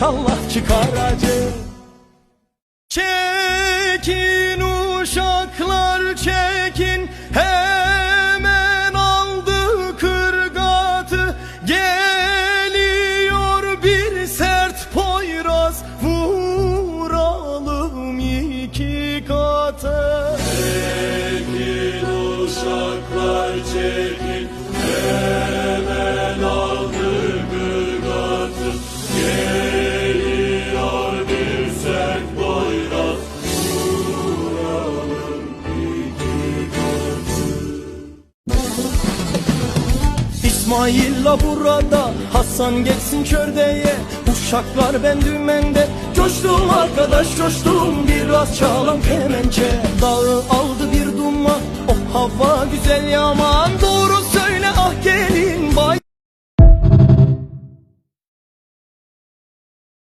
Allah çıkaracak Çekin uşaklar çekin. Hemen aldı kırgatı. Geliyor bir sert poyraz. Vuralım iki katı. Çekin uşaklar çekin. Hemen İsmail'la burada Hasan geçsin kördeye. Uşaklar ben dümende Coştum arkadaş coştum. Biraz çalan kemençe. Dağı aldı bir duman Oh hava güzel yaman. Doğru